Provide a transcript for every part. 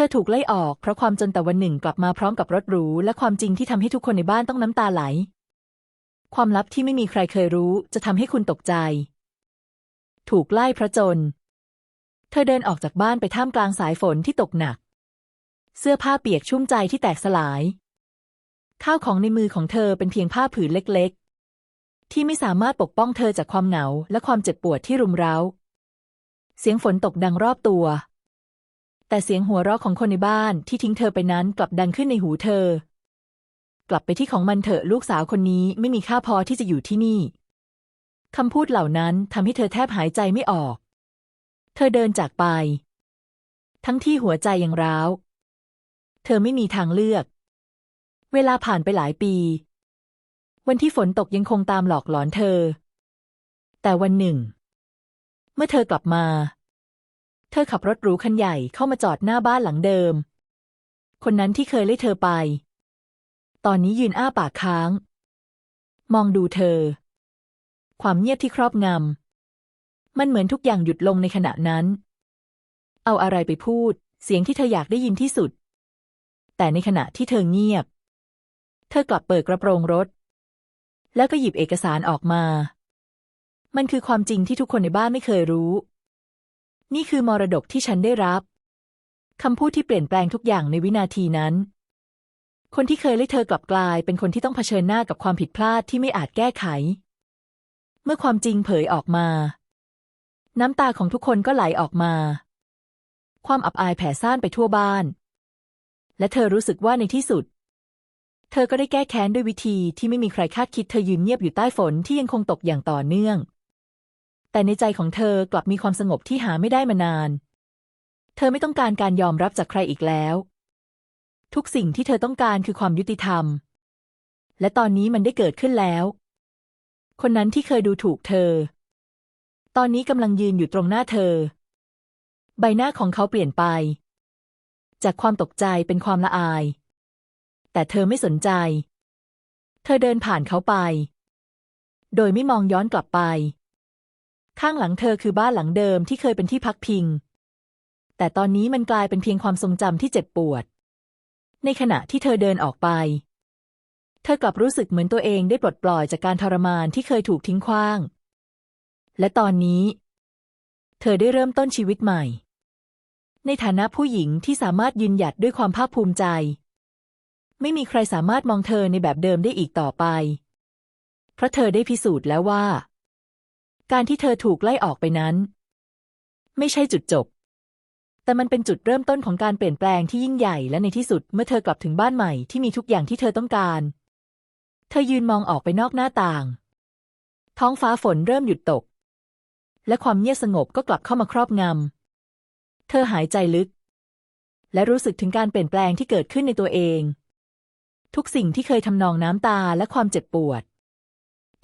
ธอถูกไล่ออกเพราะความจนแต่วันหนึ่งกลับมาพร้อมกับรถหรูและความจริงที่ทำให้ทุกคนในบ้านต้องน้ำตาไหล ความลับที่ไม่มีใครเคยรู้จะทำให้คุณตกใจ ถูกไล่เพราะจน เธอเดินออกจากบ้านไปท่ามกลางสายฝนที่ตกหนัก เสื้อผ้าเปียกชุ่มใจที่แตกสลาย ข้าวของในมือของเธอเป็นเพียงผ้าผืนเล็กๆ ที่ไม่สามารถปกป้องเธอจากความเหงาและความเจ็บปวดที่รุมเร้า เสียงฝนตกดังรอบตัว แต่เสียงหัวเราะของคนในบ้านที่ทิ้งเธอไปนั้นกลับดังขึ้นในหูเธอ กลับไปที่ของมันเถอะลูกสาวคนนี้ไม่มีค่าพอที่จะอยู่ที่นี่คำพูดเหล่านั้นทำให้เธอแทบหายใจไม่ออก เธอเดินจากไป ทั้งที่หัวใจยังร้าว เธอไม่มีทางเลือก เวลาผ่านไปหลายปี วันที่ฝนตกยังคงตามหลอกหลอนเธอ แต่วันหนึ่ง เมื่อเธอกลับมา เธอขับรถหรูคันใหญ่เข้ามาจอดหน้าบ้านหลังเดิม คนนั้นที่เคยไล่เธอไป ตอนนี้ยืนอ้าปากค้าง มองดูเธอ ความเงียบที่ครอบงำ มันเหมือนทุกอย่างหยุดลงในขณะนั้น เอาอะไรไปพูด เสียงที่เธออยากได้ยินที่สุด แต่ในขณะที่เธอเงียบ เธอกลับเปิดกระโปรงรถ แล้วก็หยิบเอกสารออกมา มันคือความจริงที่ทุกคนในบ้านไม่เคยรู้ นี่คือมรดกที่ฉันได้รับ คำพูดที่เปลี่ยนแปลงทุกอย่างในวินาทีนั้น คนที่เคยไล่เธอกลับกลาย เป็นคนที่ต้องเผชิญหน้ากับความผิดพลาดที่ไม่อาจแก้ไข เมื่อความจริงเผยออกมา น้ำตาของทุกคนก็ไหลออกมา ความอับอายแผ่ซ่านไปทั่วบ้าน และเธอรู้สึกว่าในที่สุด เธอก็ได้แก้แค้นด้วยวิธีที่ไม่มีใครคาดคิดเธอยืนเงียบอยู่ใต้ฝนที่ยังคงตกอย่างต่อเนื่อง แต่ในใจของเธอกลับมีความสงบที่หาไม่ได้มานาน เธอไม่ต้องการการยอมรับจากใครอีกแล้ว ทุกสิ่งที่เธอต้องการคือความยุติธรรม และตอนนี้มันได้เกิดขึ้นแล้ว คนนั้นที่เคยดูถูกเธอ ตอนนี้กำลังยืนอยู่ตรงหน้าเธอ ใบหน้าของเขาเปลี่ยนไป จากความตกใจเป็นความละอาย แต่เธอไม่สนใจ เธอเดินผ่านเขาไป โดยไม่มองย้อนกลับไป ข้างหลังเธอคือบ้านหลังเดิมที่เคยเป็นที่พักพิง แต่ตอนนี้มันกลายเป็นเพียงความทรงจำที่เจ็บปวด ในขณะที่เธอเดินออกไป เธอกลับรู้สึกเหมือนตัวเองได้ปลดปล่อยจากการทรมานที่เคยถูกทิ้งขว้าง และตอนนี้ เธอได้เริ่มต้นชีวิตใหม่ ในฐานะผู้หญิงที่สามารถยืนหยัดด้วยความภาคภูมิใจ ไม่มีใครสามารถมองเธอในแบบเดิมได้อีกต่อไป เพราะเธอได้พิสูจน์แล้วว่า การที่เธอถูกไล่ออกไปนั้น ไม่ใช่จุดจบ แต่มันเป็นจุดเริ่มต้นของการเปลี่ยนแปลงที่ยิ่งใหญ่และในที่สุดเมื่อเธอกลับถึงบ้านใหม่ที่มีทุกอย่างที่เธอต้องการ เธอยืนมองออกไปนอกหน้าต่าง ท้องฟ้าฝนเริ่มหยุดตก และความเงียบสงบก็กลับเข้ามาครอบงำ เธอหายใจลึก และรู้สึกถึงการเปลี่ยนแปลงที่เกิดขึ้นในตัวเอง ทุกสิ่งที่เคยทำนองน้ำตาและความเจ็บปวด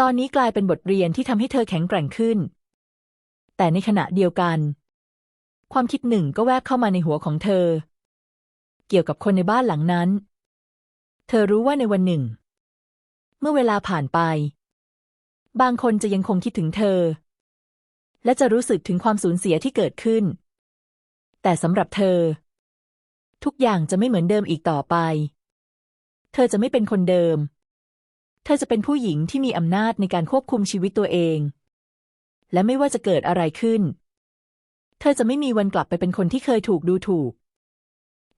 ตอนนี้กลายเป็นบทเรียนที่ทำให้เธอแข็งแกร่งขึ้น แต่ในขณะเดียวกัน ความคิดหนึ่งก็แวบเข้ามาในหัวของเธอ เกี่ยวกับคนในบ้านหลังนั้น เธอรู้ว่าในวันหนึ่ง เมื่อเวลาผ่านไป บางคนจะยังคงคิดถึงเธอ และจะรู้สึกถึงความสูญเสียที่เกิดขึ้น แต่สำหรับเธอ ทุกอย่างจะไม่เหมือนเดิมอีกต่อไป เธอจะไม่เป็นคนเดิม เธอจะเป็นผู้หญิงที่มีอำนาจในการควบคุมชีวิตตัวเอง และไม่ว่าจะเกิดอะไรขึ้น เธอจะไม่มีวันกลับไปเป็นคนที่เคยถูกดูถูก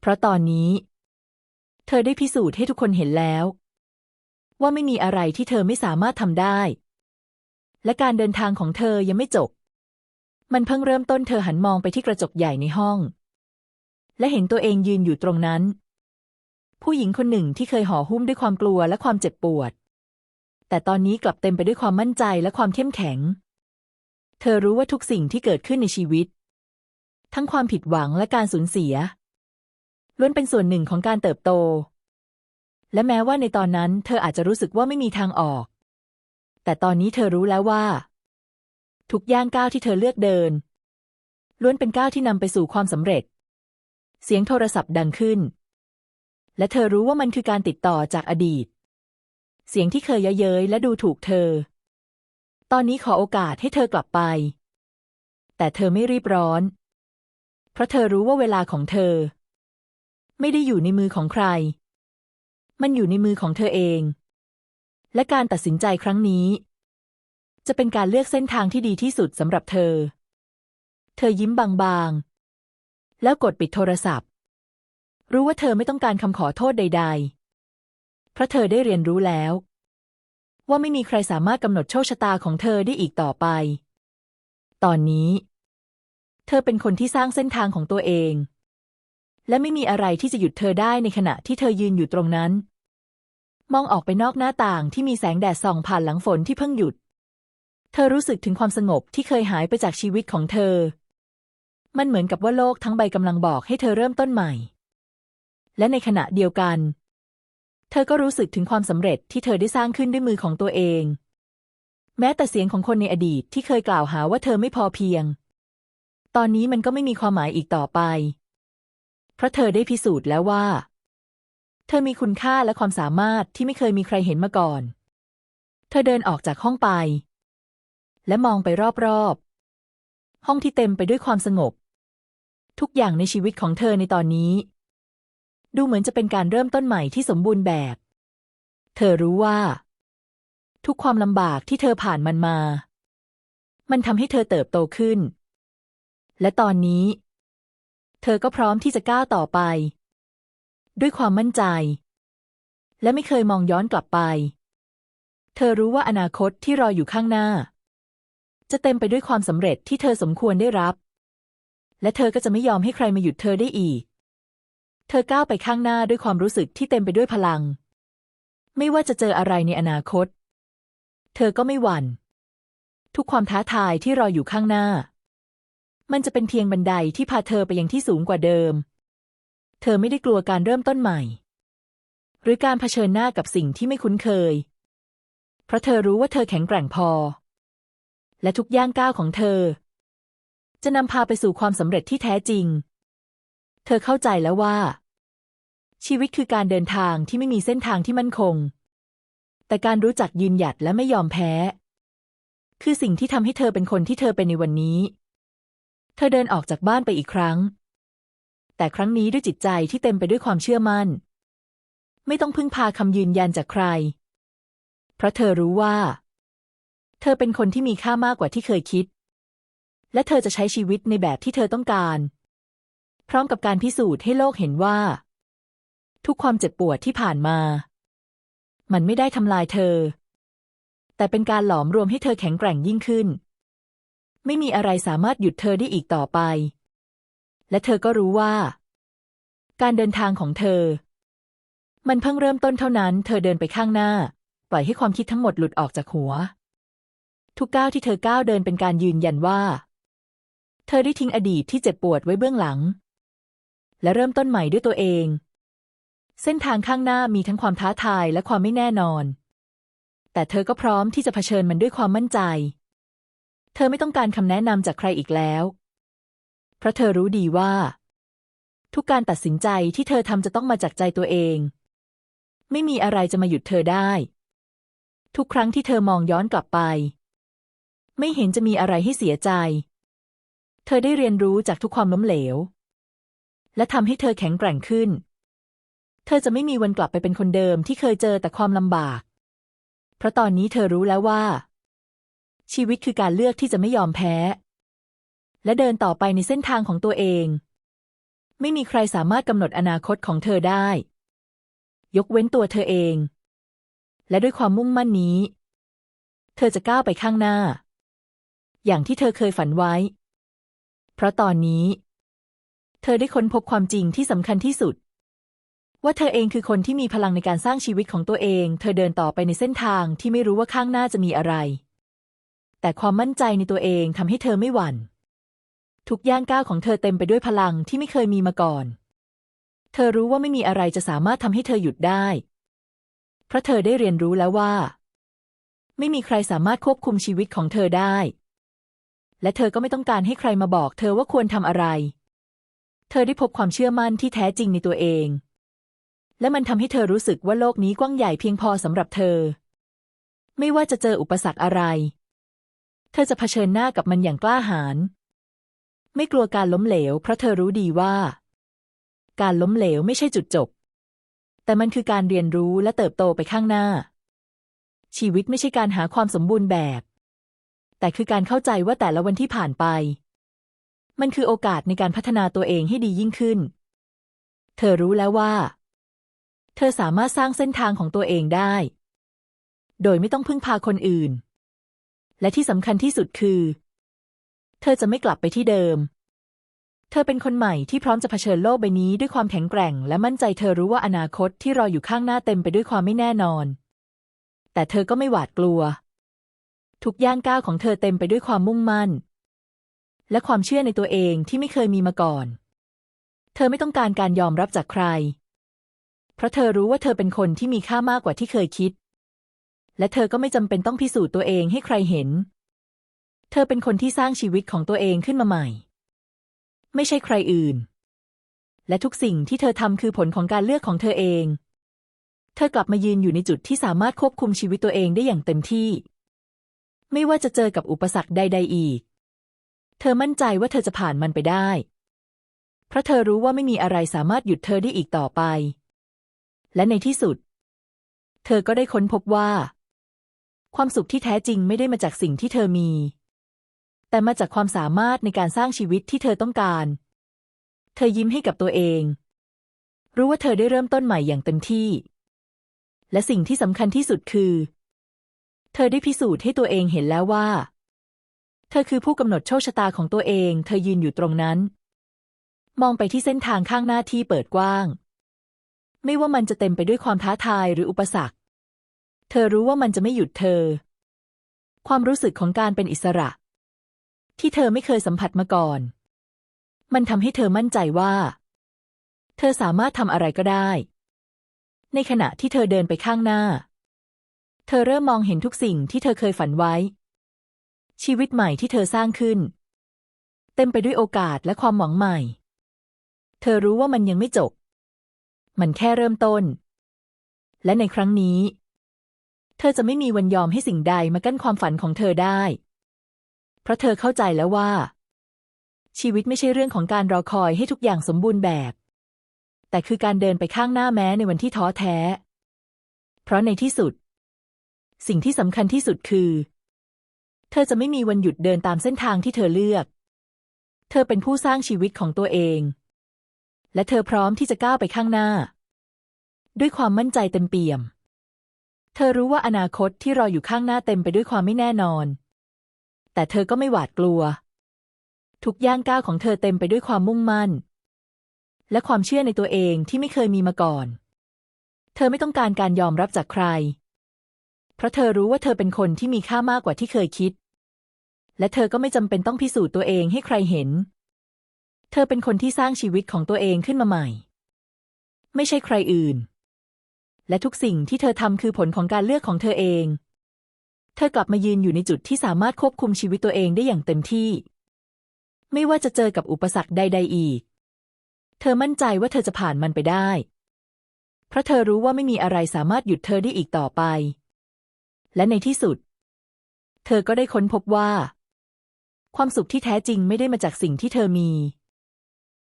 เพราะตอนนี้ เธอได้พิสูจน์ให้ทุกคนเห็นแล้ว ว่าไม่มีอะไรที่เธอไม่สามารถทำได้ และการเดินทางของเธอยังไม่จบ มันเพิ่งเริ่มต้นเธอหันมองไปที่กระจกใหญ่ในห้อง และเห็นตัวเองยืนอยู่ตรงนั้นผู้หญิงคนหนึ่งที่เคยห่อหุ้มด้วยความกลัวและความเจ็บปวด แต่ตอนนี้กลับเต็มไปด้วยความมั่นใจและความเข้มแข็ง เธอรู้ว่าทุกสิ่งที่เกิดขึ้นในชีวิต ทั้งความผิดหวังและการสูญเสีย ล้วนเป็นส่วนหนึ่งของการเติบโต และแม้ว่าในตอนนั้น เธออาจจะรู้สึกว่าไม่มีทางออก แต่ตอนนี้เธอรู้แล้วว่า ทุกย่างก้าวที่เธอเลือกเดิน ล้วนเป็นก้าวที่นำไปสู่ความสำเร็จ เสียงโทรศัพท์ดังขึ้น และเธอรู้ว่ามันคือการติดต่อจากอดีต เสียงที่เคยเย้ยเย้ยและดูถูกเธอ ตอนนี้ขอโอกาสให้เธอกลับไป แต่เธอไม่รีบร้อน เพราะเธอรู้ว่าเวลาของเธอ ไม่ได้อยู่ในมือของใคร มันอยู่ในมือของเธอเอง และการตัดสินใจครั้งนี้ จะเป็นการเลือกเส้นทางที่ดีที่สุดสำหรับเธอ เธอยิ้มบางๆ แล้วกดปิดโทรศัพท์ รู้ว่าเธอไม่ต้องการคำขอโทษใด ๆ เพราะเธอได้เรียนรู้แล้ว ว่าไม่มีใครสามารถกำหนดโชคชะตาของเธอได้อีกต่อไป ตอนนี้ เธอเป็นคนที่สร้างเส้นทางของตัวเอง และไม่มีอะไรที่จะหยุดเธอได้ในขณะที่เธอยืนอยู่ตรงนั้น มองออกไปนอกหน้าต่างที่มีแสงแดดส่องผ่านหลังฝนที่เพิ่งหยุด เธอรู้สึกถึงความสงบที่เคยหายไปจากชีวิตของเธอ มันเหมือนกับว่าโลกทั้งใบกำลังบอกให้เธอเริ่มต้นใหม่และในขณะเดียวกัน เธอก็รู้สึกถึงความสำเร็จที่เธอได้สร้างขึ้นด้วยมือของตัวเอง แม้แต่เสียงของคนในอดีตที่เคยกล่าวหาว่าเธอไม่พอเพียง ตอนนี้มันก็ไม่มีความหมายอีกต่อไป เพราะเธอได้พิสูจน์แล้วว่า เธอมีคุณค่าและความสามารถที่ไม่เคยมีใครเห็นมาก่อน เธอเดินออกจากห้องไป และมองไปรอบๆ ห้องที่เต็มไปด้วยความสงบ ทุกอย่างในชีวิตของเธอในตอนนี้ ดูเหมือนจะเป็นการเริ่มต้นใหม่ที่สมบูรณ์แบบ เธอรู้ว่า ทุกความลำบากที่เธอผ่านมันมา มันทำให้เธอเติบโตขึ้น และตอนนี้ เธอก็พร้อมที่จะก้าวต่อไป ด้วยความมั่นใจ และไม่เคยมองย้อนกลับไป เธอรู้ว่าอนาคตที่รออยู่ข้างหน้า จะเต็มไปด้วยความสำเร็จที่เธอสมควรได้รับ และเธอก็จะไม่ยอมให้ใครมาหยุดเธอได้อีก เธอก้าวไปข้างหน้าด้วยความรู้สึกที่เต็มไปด้วยพลัง ไม่ว่าจะเจออะไรในอนาคต เธอก็ไม่หวั่น ทุกความท้าทายที่รออยู่ข้างหน้า มันจะเป็นเพียงบันไดที่พาเธอไปยังที่สูงกว่าเดิม เธอไม่ได้กลัวการเริ่มต้นใหม่ หรือการเผชิญหน้ากับสิ่งที่ไม่คุ้นเคย เพราะเธอรู้ว่าเธอแข็งแกร่งพอ และทุกย่างก้าวของเธอ จะนำพาไปสู่ความสำเร็จที่แท้จริง เธอเข้าใจแล้วว่า ชีวิตคือการเดินทางที่ไม่มีเส้นทางที่มั่นคง แต่การรู้จักยืนหยัดและไม่ยอมแพ้ คือสิ่งที่ทำให้เธอเป็นคนที่เธอเป็นในวันนี้ เธอเดินออกจากบ้านไปอีกครั้ง แต่ครั้งนี้ด้วยจิตใจที่เต็มไปด้วยความเชื่อมั่น ไม่ต้องพึ่งพาคำยืนยันจากใคร เพราะเธอรู้ว่า เธอเป็นคนที่มีค่ามากกว่าที่เคยคิด และเธอจะใช้ชีวิตในแบบที่เธอต้องการ พร้อมกับการพิสูจน์ให้โลกเห็นว่า ทุกความเจ็บปวดที่ผ่านมา มันไม่ได้ทำลายเธอ แต่เป็นการหลอมรวมให้เธอแข็งแกร่งยิ่งขึ้น ไม่มีอะไรสามารถหยุดเธอได้อีกต่อไป และเธอก็รู้ว่า การเดินทางของเธอ มันเพิ่งเริ่มต้นเท่านั้น เธอเดินไปข้างหน้า ปล่อยให้ความคิดทั้งหมดหลุดออกจากหัว ทุกก้าวที่เธอก้าวเดินเป็นการยืนยันว่า เธอได้ทิ้งอดีตที่เจ็บปวดไว้เบื้องหลัง และเริ่มต้นใหม่ด้วยตัวเอง เส้นทางข้างหน้ามีทั้งความท้าทายและความไม่แน่นอน แต่เธอก็พร้อมที่จะเผชิญมันด้วยความมั่นใจ เธอไม่ต้องการคำแนะนำจากใครอีกแล้ว เพราะเธอรู้ดีว่า ทุกการตัดสินใจที่เธอทำจะต้องมาจากใจตัวเอง ไม่มีอะไรจะมาหยุดเธอได้ ทุกครั้งที่เธอมองย้อนกลับไป ไม่เห็นจะมีอะไรให้เสียใจ เธอได้เรียนรู้จากทุกความล้มเหลว และทำให้เธอแข็งแกร่งขึ้น เธอจะไม่มีวันกลับไปเป็นคนเดิมที่เคยเจอแต่ความลำบาก เพราะตอนนี้เธอรู้แล้วว่า ชีวิตคือการเลือกที่จะไม่ยอมแพ้ และเดินต่อไปในเส้นทางของตัวเอง ไม่มีใครสามารถกำหนดอนาคตของเธอได้ ยกเว้นตัวเธอเอง และด้วยความมุ่งมั่นนี้ เธอจะก้าวไปข้างหน้า อย่างที่เธอเคยฝันไว้ เพราะตอนนี้ เธอได้ค้นพบความจริงที่สำคัญที่สุด ว่าเธอเองคือคนที่มีพลังในการสร้างชีวิตของตัวเอง เธอเดินต่อไปในเส้นทางที่ไม่รู้ว่าข้างหน้าจะมีอะไร แต่ความมั่นใจในตัวเองทำให้เธอไม่หวั่น ทุกย่างก้าวของเธอเต็มไปด้วยพลังที่ไม่เคยมีมาก่อน เธอรู้ว่าไม่มีอะไรจะสามารถทำให้เธอหยุดได้ เพราะเธอได้เรียนรู้แล้วว่า ไม่มีใครสามารถควบคุมชีวิตของเธอได้และเธอก็ไม่ต้องการให้ใครมาบอกเธอว่าควรทำอะไร เธอได้พบความเชื่อมั่นที่แท้จริงในตัวเอง และมันทำให้เธอรู้สึกว่าโลกนี้กว้างใหญ่เพียงพอสำหรับเธอ ไม่ว่าจะเจออุปสรรคอะไร เธอจะเผชิญหน้ากับมันอย่างกล้าหาญไม่กลัวการล้มเหลว เพราะเธอรู้ดีว่า การล้มเหลวไม่ใช่จุดจบ แต่มันคือการเรียนรู้และเติบโตไปข้างหน้า ชีวิตไม่ใช่การหาความสมบูรณ์แบบ แต่คือการเข้าใจว่าแต่ละวันที่ผ่านไป มันคือโอกาสในการพัฒนาตัวเองให้ดียิ่งขึ้น เธอรู้แล้วว่า เธอสามารถสร้างเส้นทางของตัวเองได้ โดยไม่ต้องพึ่งพาคนอื่น และที่สำคัญที่สุดคือ เธอจะไม่กลับไปที่เดิม เธอเป็นคนใหม่ที่พร้อมจะเผชิญโลกใบนี้ด้วยความแข็งแกร่ง และมั่นใจเธอรู้ว่าอนาคตที่รออยู่ข้างหน้าเต็มไปด้วยความไม่แน่นอน แต่เธอก็ไม่หวาดกลัว ทุกย่างก้าวของเธอเต็มไปด้วยความมุ่งมั่น และความเชื่อในตัวเองที่ไม่เคยมีมาก่อน เธอไม่ต้องการการยอมรับจากใคร เพราะเธอรู้ว่าเธอเป็นคนที่มีค่ามากกว่าที่เคยคิด และเธอก็ไม่จำเป็นต้องพิสูจน์ตัวเองให้ใครเห็น เธอเป็นคนที่สร้างชีวิตของตัวเองขึ้นมาใหม่ ไม่ใช่ใครอื่น และทุกสิ่งที่เธอทำคือผลของการเลือกของเธอเอง เธอกลับมายืนอยู่ในจุดที่สามารถควบคุมชีวิตตัวเองได้อย่างเต็มที่ ไม่ว่าจะเจอกับอุปสรรคใดๆอีก เธอมั่นใจว่าเธอจะผ่านมันไปได้ เพราะเธอรู้ว่าไม่มีอะไรสามารถหยุดเธอได้อีกต่อไป และในที่สุด เธอก็ได้ค้นพบว่า ความสุขที่แท้จริงไม่ได้มาจากสิ่งที่เธอมี แต่มาจากความสามารถในการสร้างชีวิตที่เธอต้องการ เธอยิ้มให้กับตัวเอง รู้ว่าเธอได้เริ่มต้นใหม่อย่างเต็มที่ และสิ่งที่สำคัญที่สุดคือ เธอได้พิสูจน์ให้ตัวเองเห็นแล้วว่า เธอคือผู้กำหนดโชคชะตาของตัวเอง เธอยืนอยู่ตรงนั้น มองไปที่เส้นทางข้างหน้าที่เปิดกว้าง ไม่ว่ามันจะเต็มไปด้วยความท้าทายหรืออุปสรรค เธอรู้ว่ามันจะไม่หยุดเธอ ความรู้สึกของการเป็นอิสระ ที่เธอไม่เคยสัมผัสมาก่อน มันทำให้เธอมั่นใจว่า เธอสามารถทำอะไรก็ได้ ในขณะที่เธอเดินไปข้างหน้า เธอเริ่มมองเห็นทุกสิ่งที่เธอเคยฝันไว้ ชีวิตใหม่ที่เธอสร้างขึ้น เต็มไปด้วยโอกาสและความหวังใหม่ เธอรู้ว่ามันยังไม่จบ มันแค่เริ่มต้น และในครั้งนี้ เธอจะไม่มีวันยอมให้สิ่งใดมากั้นความฝันของเธอได้ เพราะเธอเข้าใจแล้วว่า ชีวิตไม่ใช่เรื่องของการรอคอยให้ทุกอย่างสมบูรณ์แบบ แต่คือการเดินไปข้างหน้าแม้ในวันที่ท้อแท้ เพราะในที่สุด สิ่งที่สำคัญที่สุดคือ ธอจะไม่มีวันหยุดเดินตามเส้นทางที่เธอเลือก เธอเป็นผู้สร้างชีวิตของตัวเอง และเธอพร้อมที่จะก้าวไปข้างหน้า ด้วยความมั่นใจเต็มเปี่ยม เธอรู้ว่าอนาคตที่รออยู่ข้างหน้าเต็มไปด้วยความไม่แน่นอน แต่เธอก็ไม่หวาดกลัว ทุกย่างก้าวของเธอเต็มไปด้วยความมุ่งมั่น และความเชื่อในตัวเองที่ไม่เคยมีมาก่อน เธอไม่ต้องการการยอมรับจากใคร เพราะเธอรู้ว่าเธอเป็นคนที่มีค่ามากกว่าที่เคยคิด และเธอก็ไม่จำเป็นต้องพิสูจน์ตัวเองให้ใครเห็น เธอเป็นคนที่สร้างชีวิตของตัวเองขึ้นมาใหม่ ไม่ใช่ใครอื่น และทุกสิ่งที่เธอทำคือผลของการเลือกของเธอเอง เธอกลับมายืนอยู่ในจุดที่สามารถควบคุมชีวิตตัวเองได้อย่างเต็มที่ ไม่ว่าจะเจอกับอุปสรรคใด ๆ อีก เธอมั่นใจว่าเธอจะผ่านมันไปได้ เพราะเธอรู้ว่าไม่มีอะไรสามารถหยุดเธอได้อีกต่อไป และในที่สุด เธอก็ได้ค้นพบว่า ความสุขที่แท้จริงไม่ได้มาจากสิ่งที่เธอมี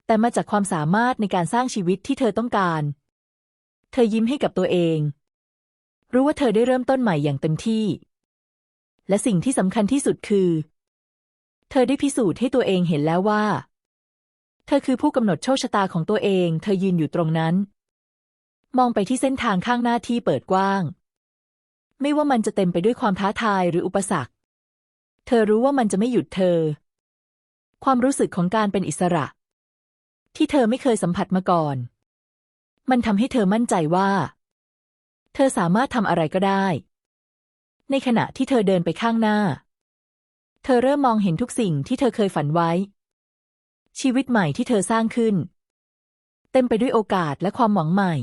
แต่มาจากความสามารถในการสร้างชีวิตที่เธอต้องการ เธอยิ้มให้กับตัวเอง รู้ว่าเธอได้เริ่มต้นใหม่อย่างเต็มที่ และสิ่งที่สำคัญที่สุดคือ เธอได้พิสูจน์ให้ตัวเองเห็นแล้วว่า เธอคือผู้กำหนดโชคชะตาของตัวเอง เธอยืนอยู่ตรงนั้น มองไปที่เส้นทางข้างหน้าที่เปิดกว้าง ไม่ว่ามันจะเต็มไปด้วยความท้าทายหรืออุปสรรค เธอรู้ว่ามันจะไม่หยุดเธอ ความรู้สึกของการเป็นอิสระ ที่เธอไม่เคยสัมผัสมาก่อน มันทำให้เธอมั่นใจว่า เธอสามารถทำอะไรก็ได้ ในขณะที่เธอเดินไปข้างหน้า เธอเริ่มมองเห็นทุกสิ่งที่เธอเคยฝันไว้ ชีวิตใหม่ที่เธอสร้างขึ้น เต็มไปด้วยโอกาสและความหวังใหม่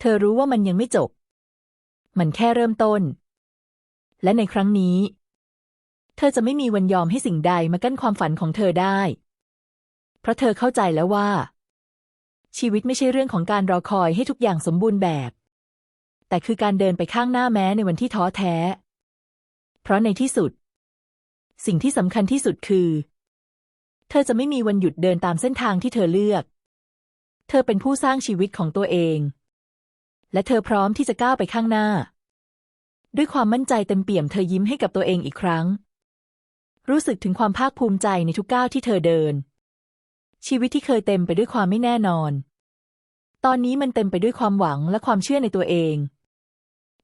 เธอรู้ว่ามันยังไม่จบ มันแค่เริ่มต้น และในครั้งนี้ เธอจะไม่มีวันยอมให้สิ่งใดมากั้นความฝันของเธอได้ เพราะเธอเข้าใจแล้วว่า ชีวิตไม่ใช่เรื่องของการรอคอยให้ทุกอย่างสมบูรณ์แบบ แต่คือการเดินไปข้างหน้าแม้ในวันที่ท้อแท้ เพราะในที่สุด สิ่งที่สำคัญที่สุดคือ เธอจะไม่มีวันหยุดเดินตามเส้นทางที่เธอเลือก เธอเป็นผู้สร้างชีวิตของตัวเอง และเธอพร้อมที่จะก้าวไปข้างหน้าด้วยความมั่นใจเต็มเปี่ยมเธอยิ้มให้กับตัวเองอีกครั้ง รู้สึกถึงความภาคภูมิใจในทุกก้าวที่เธอเดิน ชีวิตที่เคยเต็มไปด้วยความไม่แน่นอน ตอนนี้มันเต็มไปด้วยความหวังและความเชื่อในตัวเอง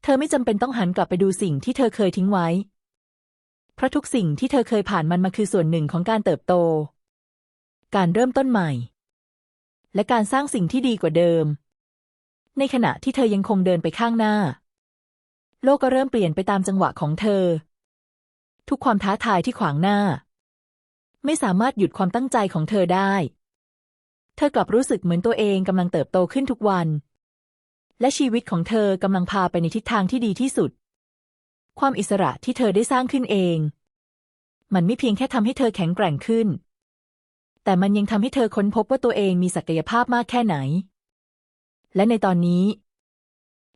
เธอไม่จำเป็นต้องหันกลับไปดูสิ่งที่เธอเคยทิ้งไว้ เพราะทุกสิ่งที่เธอเคยผ่านมันมาคือส่วนหนึ่งของการเติบโต การเริ่มต้นใหม่ และการสร้างสิ่งที่ดีกว่าเดิม ในขณะที่เธอยังคงเดินไปข้างหน้า โลกก็เริ่มเปลี่ยนไปตามจังหวะของเธอ ทุกความท้าทายที่ขวางหน้า ไม่สามารถหยุดความตั้งใจของเธอได้ เธอกลับรู้สึกเหมือนตัวเองกำลังเติบโตขึ้นทุกวัน และชีวิตของเธอกำลังพาไปในทิศทางที่ดีที่สุด ความอิสระที่เธอได้สร้างขึ้นเอง มันไม่เพียงแค่ทำให้เธอแข็งแกร่งขึ้น แต่มันยังทำให้เธอค้นพบว่าตัวเองมีศักยภาพมากแค่ไหน และในตอนนี้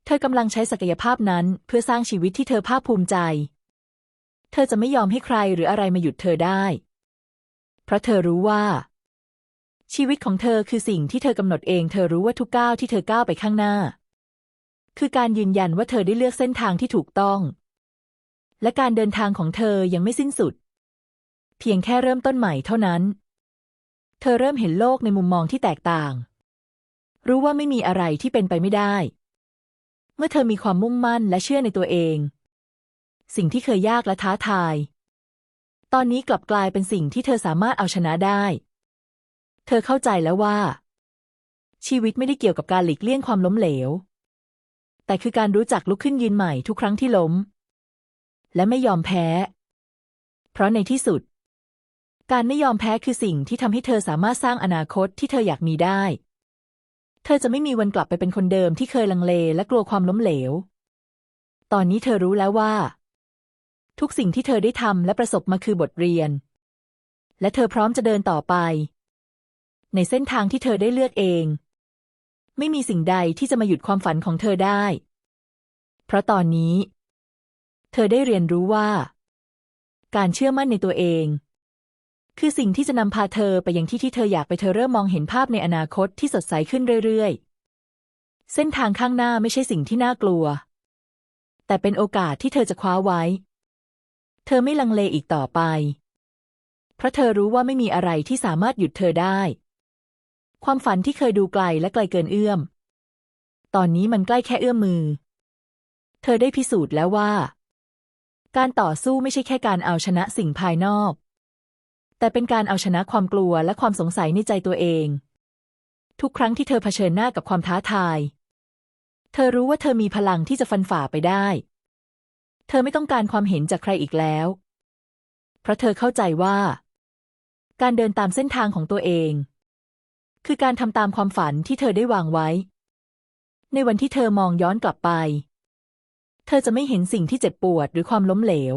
เธอกำลังใช้ศักยภาพนั้นเพื่อสร้างชีวิตที่เธอภาคภูมิใจ เธอจะไม่ยอมให้ใครหรืออะไรมาหยุดเธอได้ เพราะเธอรู้ว่า ชีวิตของเธอคือสิ่งที่เธอกำหนดเอง เธอรู้ว่าทุกก้าวที่เธอก้าวไปข้างหน้า คือการยืนยันว่าเธอได้เลือกเส้นทางที่ถูกต้อง และการเดินทางของเธอยังไม่สิ้นสุด เพียงแค่เริ่มต้นใหม่เท่านั้น เธอเริ่มเห็นโลกในมุมมองที่แตกต่าง รู้ว่าไม่มีอะไรที่เป็นไปไม่ได้ เมื่อเธอมีความมุ่งมั่นและเชื่อในตัวเอง สิ่งที่เคยยากและท้าทาย ตอนนี้กลับกลายเป็นสิ่งที่เธอสามารถเอาชนะได้ เธอเข้าใจแล้วว่า ชีวิตไม่ได้เกี่ยวกับการหลีกเลี่ยงความล้มเหลว แต่คือการรู้จักลุกขึ้นยืนใหม่ทุกครั้งที่ล้ม และไม่ยอมแพ้ เพราะในที่สุด การไม่ยอมแพ้คือสิ่งที่ทำให้เธอสามารถสร้างอนาคตที่เธออยากมีได้ เธอจะไม่มีวันกลับไปเป็นคนเดิมที่เคยลังเลและกลัวความล้มเหลว ตอนนี้เธอรู้แล้วว่า ทุกสิ่งที่เธอได้ทำและประสบมาคือบทเรียน และเธอพร้อมจะเดินต่อไป ในเส้นทางที่เธอได้เลือกเอง ไม่มีสิ่งใดที่จะมาหยุดความฝันของเธอได้ เพราะตอนนี้ เธอได้เรียนรู้ว่า การเชื่อมั่นในตัวเอง คือสิ่งที่จะนำพาเธอไปยังที่ที่เธออยากไปเธอเริ่มมองเห็นภาพในอนาคตที่สดใสขึ้นเรื่อยๆ เส้นทางข้างหน้าไม่ใช่สิ่งที่น่ากลัว แต่เป็นโอกาสที่เธอจะคว้าไว้ เธอไม่ลังเลอีกต่อไป เพราะเธอรู้ว่าไม่มีอะไรที่สามารถหยุดเธอได้ ความฝันที่เคยดูไกลและไกลเกินเอื้อม ตอนนี้มันใกล้แค่เอื้อมมือ เธอได้พิสูจน์แล้วว่า การต่อสู้ไม่ใช่แค่การเอาชนะสิ่งภายนอก แต่เป็นการเอาชนะความกลัวและความสงสัยในใจตัวเอง ทุกครั้งที่เธอเผชิญหน้ากับความท้าทาย เธอรู้ว่าเธอมีพลังที่จะฟันฝ่าไปได้ เธอไม่ต้องการความเห็นจากใครอีกแล้ว เพราะเธอเข้าใจว่า การเดินตามเส้นทางของตัวเอง คือการทำตามความฝันที่เธอได้วางไว้ ในวันที่เธอมองย้อนกลับไป เธอจะไม่เห็นสิ่งที่เจ็บปวดหรือความล้มเหลว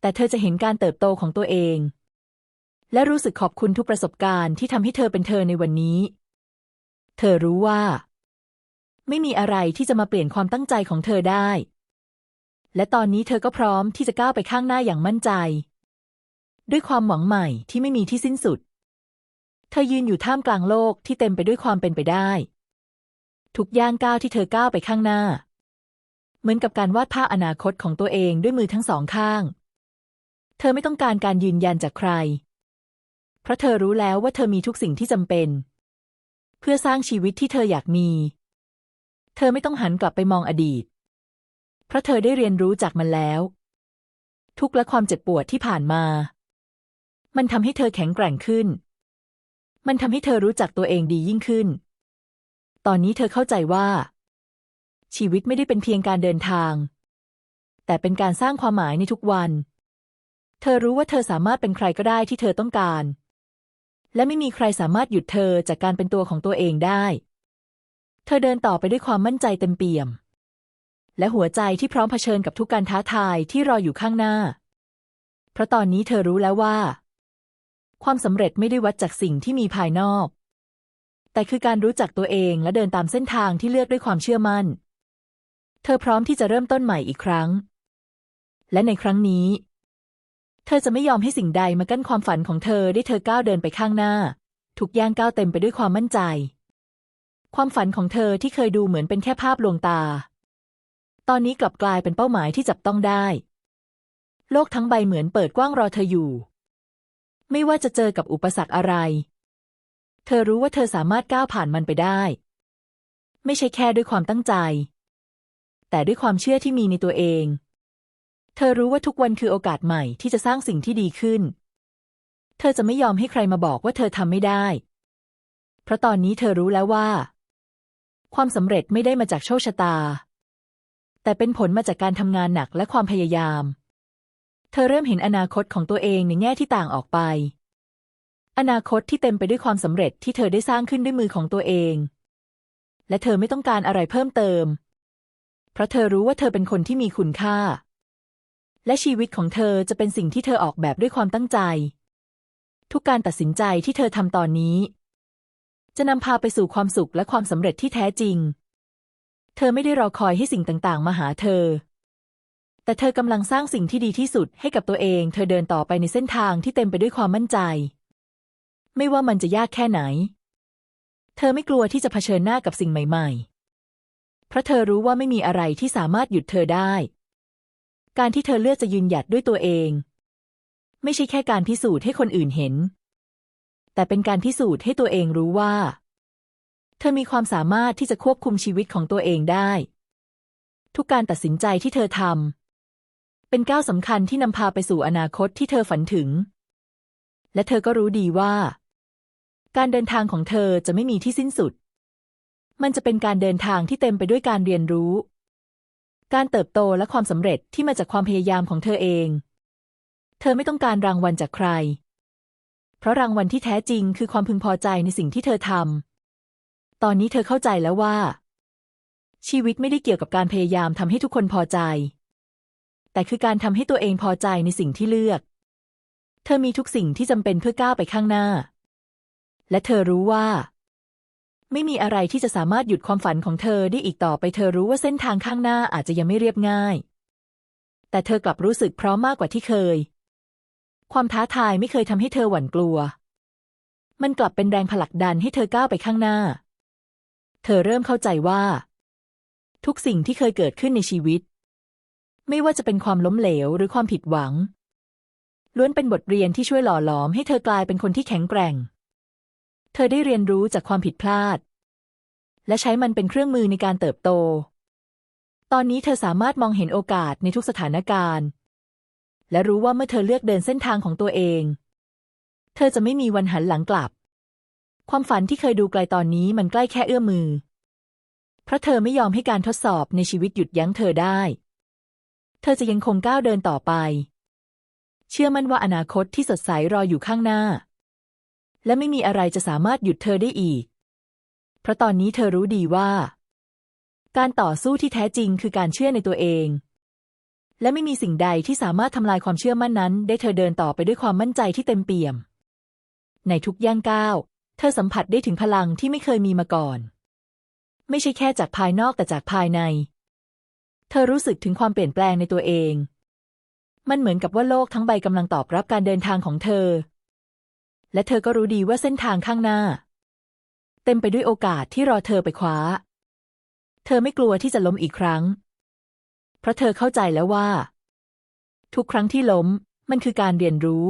แต่เธอจะเห็นการเติบโตของตัวเอง และรู้สึกขอบคุณทุกประสบการณ์ที่ทำให้เธอเป็นเธอในวันนี้ เธอรู้ว่า ไม่มีอะไรที่จะมาเปลี่ยนความตั้งใจของเธอได้ และตอนนี้เธอก็พร้อมที่จะก้าวไปข้างหน้าอย่างมั่นใจ ด้วยความหวังใหม่ที่ไม่มีที่สิ้นสุด เธอยืนอยู่ท่ามกลางโลกที่เต็มไปด้วยความเป็นไปได้ ทุกย่างก้าวที่เธอก้าวไปข้างหน้า เหมือนกับการวาดภาพอนาคตของตัวเองด้วยมือทั้งสองข้าง เธอไม่ต้องการการยืนยันจากใคร เพราะเธอรู้แล้วว่าเธอมีทุกสิ่งที่จำเป็น เพื่อสร้างชีวิตที่เธออยากมี เธอไม่ต้องหันกลับไปมองอดีต เพราะเธอได้เรียนรู้จากมันแล้ว ทุกและความเจ็บปวดที่ผ่านมา มันทำให้เธอแข็งแกร่งขึ้น มันทำให้เธอรู้จักตัวเองดียิ่งขึ้น ตอนนี้เธอเข้าใจว่า ชีวิตไม่ได้เป็นเพียงการเดินทาง แต่เป็นการสร้างความหมายในทุกวัน เธอรู้ว่าเธอสามารถเป็นใครก็ได้ที่เธอต้องการ และไม่มีใครสามารถหยุดเธอจากการเป็นตัวของตัวเองได้ เธอเดินต่อไปด้วยความมั่นใจเต็มเปี่ยม และหัวใจที่พร้อมเผชิญกับทุกการท้าทายที่รออยู่ข้างหน้า เพราะตอนนี้เธอรู้แล้วว่า ความสำเร็จไม่ได้วัดจากสิ่งที่มีภายนอก แต่คือการรู้จักตัวเองและเดินตามเส้นทางที่เลือกด้วยความเชื่อมั่น เธอพร้อมที่จะเริ่มต้นใหม่อีกครั้ง และในครั้งนี้ เธอจะไม่ยอมให้สิ่งใดมากั้นความฝันของเธอได้เธอก้าวเดินไปข้างหน้า ทุกย่างก้าวเต็มไปด้วยความมั่นใจ ความฝันของเธอที่เคยดูเหมือนเป็นแค่ภาพลวงตา ตอนนี้กลับกลายเป็นเป้าหมายที่จับต้องได้ โลกทั้งใบเหมือนเปิดกว้างรอเธออยู่ ไม่ว่าจะเจอกับอุปสรรคอะไร เธอรู้ว่าเธอสามารถก้าวผ่านมันไปได้ ไม่ใช่แค่ด้วยความตั้งใจ แต่ด้วยความเชื่อที่มีในตัวเอง เธอรู้ว่าทุกวันคือโอกาสใหม่ที่จะสร้างสิ่งที่ดีขึ้น เธอจะไม่ยอมให้ใครมาบอกว่าเธอทำไม่ได้ เพราะตอนนี้เธอรู้แล้วว่า ความสำเร็จไม่ได้มาจากโชคชะตา แต่เป็นผลมาจากการทำงานหนักและความพยายาม เธอเริ่มเห็นอนาคตของตัวเองในแง่ที่ต่างออกไป อนาคตที่เต็มไปด้วยความสำเร็จที่เธอได้สร้างขึ้นด้วยมือของตัวเอง และเธอไม่ต้องการอะไรเพิ่มเติม เพราะเธอรู้ว่าเธอเป็นคนที่มีคุณค่า และชีวิตของเธอจะเป็นสิ่งที่เธอออกแบบด้วยความตั้งใจ ทุกการตัดสินใจที่เธอทำตอนนี้ จะนำพาไปสู่ความสุขและความสำเร็จที่แท้จริง เธอไม่ได้รอคอยให้สิ่งต่างๆ มาหาเธอ แต่เธอกำลังสร้างสิ่งที่ดีที่สุดให้กับตัวเอง เธอเดินต่อไปในเส้นทางที่เต็มไปด้วยความมั่นใจ ไม่ว่ามันจะยากแค่ไหน เธอไม่กลัวที่จะเผชิญหน้ากับสิ่งใหม่ ๆ เพราะเธอรู้ว่าไม่มีอะไรที่สามารถหยุดเธอได้ การที่เธอเลือกจะยืนหยัดด้วยตัวเอง ไม่ใช่แค่การพิสูจน์ให้คนอื่นเห็น แต่เป็นการพิสูจน์ให้ตัวเองรู้ว่า เธอมีความสามารถที่จะควบคุมชีวิตของตัวเองได้ ทุกการตัดสินใจที่เธอทำเป็นก้าวสำคัญที่นำพาไปสู่อนาคตที่เธอฝันถึง และเธอก็รู้ดีว่า การเดินทางของเธอจะไม่มีที่สิ้นสุด มันจะเป็นการเดินทางที่เต็มไปด้วยการเรียนรู้ การเติบโตและความสำเร็จที่มาจากความพยายามของเธอเอง เธอไม่ต้องการรางวัลจากใคร เพราะรางวัลที่แท้จริงคือความพึงพอใจในสิ่งที่เธอทำ ตอนนี้เธอเข้าใจแล้วว่า ชีวิตไม่ได้เกี่ยวกับการพยายามทำให้ทุกคนพอใจ แต่คือการทำให้ตัวเองพอใจในสิ่งที่เลือก เธอมีทุกสิ่งที่จำเป็นเพื่อก้าวไปข้างหน้า และเธอรู้ว่า ไม่มีอะไรที่จะสามารถหยุดความฝันของเธอได้อีกต่อไป เธอรู้ว่าเส้นทางข้างหน้าอาจจะยังไม่เรียบง่าย แต่เธอกลับรู้สึกพร้อมมากกว่าที่เคย ความท้าทายไม่เคยทำให้เธอหวั่นกลัว มันกลับเป็นแรงผลักดันให้เธอก้าวไปข้างหน้า เธอเริ่มเข้าใจว่า ทุกสิ่งที่เคยเกิดขึ้นในชีวิต ไม่ว่าจะเป็นความล้มเหลวหรือความผิดหวัง ล้วนเป็นบทเรียนที่ช่วยหล่อหลอมให้เธอกลายเป็นคนที่แข็งแกร่ง เธอได้เรียนรู้จากความผิดพลาด และใช้มันเป็นเครื่องมือในการเติบโต ตอนนี้เธอสามารถมองเห็นโอกาสในทุกสถานการณ์ และรู้ว่าเมื่อเธอเลือกเดินเส้นทางของตัวเอง เธอจะไม่มีวันหันหลังกลับ ความฝันที่เคยดูไกลตอนนี้มันใกล้แค่เอื้อมมือ เพราะเธอไม่ยอมให้การทดสอบในชีวิตหยุดยั้งเธอได้ เธอจะยังคงก้าวเดินต่อไป เชื่อมั่นว่าอนาคตที่สดใสรออยู่ข้างหน้า และไม่มีอะไรจะสามารถหยุดเธอได้อีก เพราะตอนนี้เธอรู้ดีว่า การต่อสู้ที่แท้จริงคือการเชื่อในตัวเอง และไม่มีสิ่งใดที่สามารถทำลายความเชื่อมั่นนั้น ได้เธอเดินต่อไปด้วยความมั่นใจที่เต็มเปี่ยม ในทุกย่างก้าว ธอสัมผัสได้ถึงพลังที่ไม่เคยมีมาก่อน ไม่ใช่แค่จากภายนอกแต่จากภายใน เธอรู้สึกถึงความเปลี่ยนแปลงในตัวเอง มันเหมือนกับว่าโลกทั้งใบกำลังตอบรับการเดินทางของเธอ และเธอก็รู้ดีว่าเส้นทางข้างหน้า เต็มไปด้วยโอกาสที่รอเธอไปคว้า เธอไม่กลัวที่จะล้มอีกครั้ง เพราะเธอเข้าใจแล้วว่า ทุกครั้งที่ล้มมันคือการเรียนรู้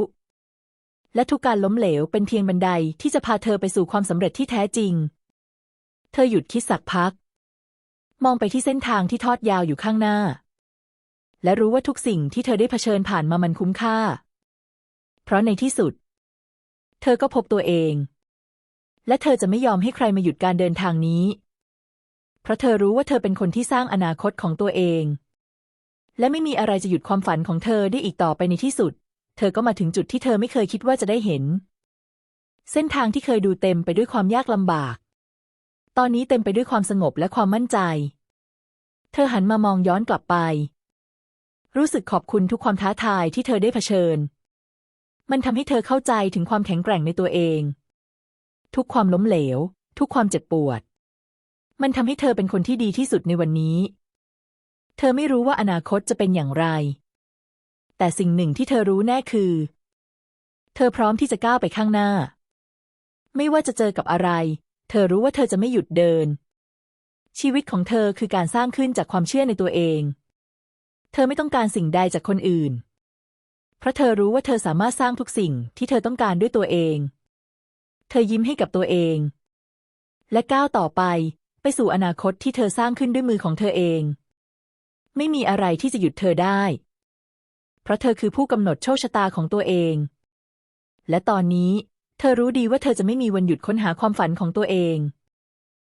และทุกการล้มเหลวเป็นเพียงบันไดที่จะพาเธอไปสู่ความสำเร็จที่แท้จริง เธอหยุดคิดสักพัก มองไปที่เส้นทางที่ทอดยาวอยู่ข้างหน้า และรู้ว่าทุกสิ่งที่เธอได้เผชิญผ่านมามันคุ้มค่า เพราะในที่สุด เธอก็พบตัวเอง และเธอจะไม่ยอมให้ใครมาหยุดการเดินทางนี้ เพราะเธอรู้ว่าเธอเป็นคนที่สร้างอนาคตของตัวเอง และไม่มีอะไรจะหยุดความฝันของเธอได้อีกต่อไปในที่สุด เธอก็มาถึงจุดที่เธอไม่เคยคิดว่าจะได้เห็น เส้นทางที่เคยดูเต็มไปด้วยความยากลำบาก ตอนนี้เต็มไปด้วยความสงบและความมั่นใจ เธอหันมามองย้อนกลับไป รู้สึกขอบคุณทุกความท้าทายที่เธอได้เผชิญ มันทำให้เธอเข้าใจถึงความแข็งแกร่งในตัวเอง ทุกความล้มเหลว ทุกความเจ็บปวด มันทำให้เธอเป็นคนที่ดีที่สุดในวันนี้ เธอไม่รู้ว่าอนาคตจะเป็นอย่างไร แต่สิ่งหนึ่งที่เธอรู้แน่คือ เธอพร้อมที่จะก้าวไปข้างหน้า ไม่ว่าจะเจอกับอะไร เธอรู้ว่าเธอจะไม่หยุดเดิน ชีวิตของเธอคือการสร้างขึ้นจากความเชื่อในตัวเอง เธอไม่ต้องการสิ่งใดจากคนอื่น เพราะเธอรู้ว่าเธอสามารถสร้างทุกสิ่งที่เธอต้องการด้วยตัวเอง เธอยิ้มให้กับตัวเอง และก้าวต่อไปไปสู่อนาคตที่เธอสร้างขึ้นด้วยมือของเธอเอง ไม่มีอะไรที่จะหยุดเธอได้ เพราะเธอคือผู้กำหนดโชคชะตาของตัวเอง และตอนนี้ เธอรู้ดีว่าเธอจะไม่มีวันหยุดค้นหาความฝันของตัวเอง